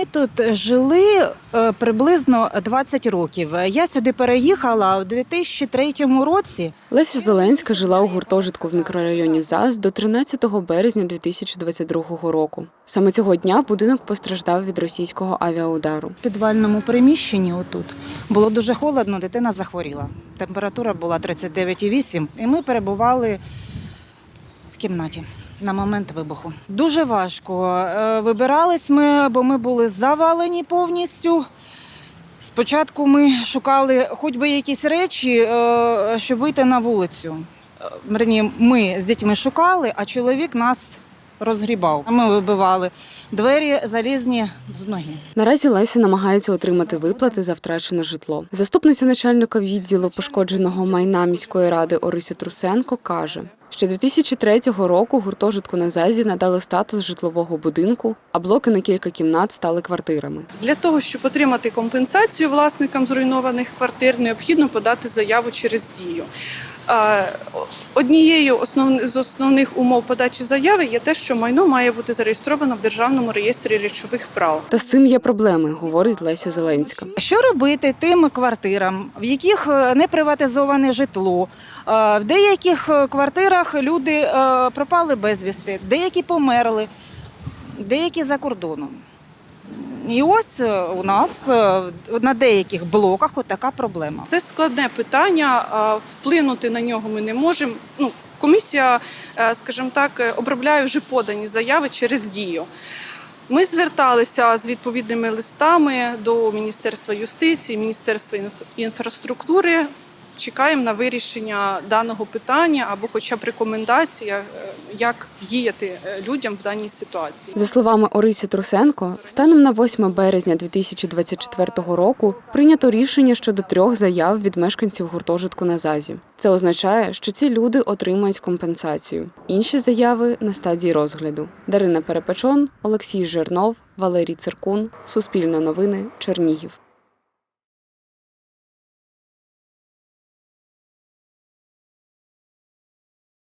Ми тут жили е, приблизно 20 років. Я сюди переїхала у 2003 році. Леся Зеленська жила у гуртожитку в мікрорайоні ЗАЗ до 13 березня 2022 року. Саме цього дня будинок постраждав від російського авіаудару. В підвальному приміщенні отут було дуже холодно, дитина захворіла. Температура була 39,8, і ми перебували в кімнаті на момент вибуху. Дуже важко. Е, Вибирались ми, бо ми були завалені повністю. Спочатку ми шукали хоч би якісь речі, е, щоб вийти на вулицю. Е, Верні, ми з дітьми шукали, а чоловік нас розгрібав. Ми вибивали двері залізні з ноги. Наразі Леся намагається отримати виплати за втрачене житло. Заступниця начальника відділу пошкодженого майна міської ради Орися Трусенко каже. Ще 2003 року гуртожитку на ЗАЗі надали статус житлового будинку, а блоки на кілька кімнат стали квартирами. Для того, щоб отримати компенсацію власникам зруйнованих квартир, необхідно подати заяву через дію. Однією з основних умов подачі заяви є те, що майно має бути зареєстровано в державному реєстрі речових прав. Та з цим є проблеми, говорить Леся Зеленська. Що робити тим квартирам, в яких е, не приватизоване житло? Е, В деяких е, квартирах люди пропали безвісти, деякі померли, деякі за кордоном. І ось е, у нас е, на деяких блоках отака проблема. Це складне питання, вплинути на нього ми не можемо. Ну, комісія, е, скажімо так, обробляє вже подані заяви через дію. Ми зверталися з відповідними листами до Міністерства юстиції, Міністерства інф- інфраструктури. Чекаємо на вирішення даного питання або хоча б рекомендація, е, як діяти е, людям в даній ситуації. За словами Орисі Трусенко, станом на 8 березня 2024 року прийнято рішення щодо трьох заяв від мешканців гуртожитку на ЗАЗі. Це означає, що ці люди отримають компенсацію. Інші заяви на стадії розгляду. Дарина Перепечон, Олексій Жирнов, Валерій Циркун, Суспільне новини, Чернігів.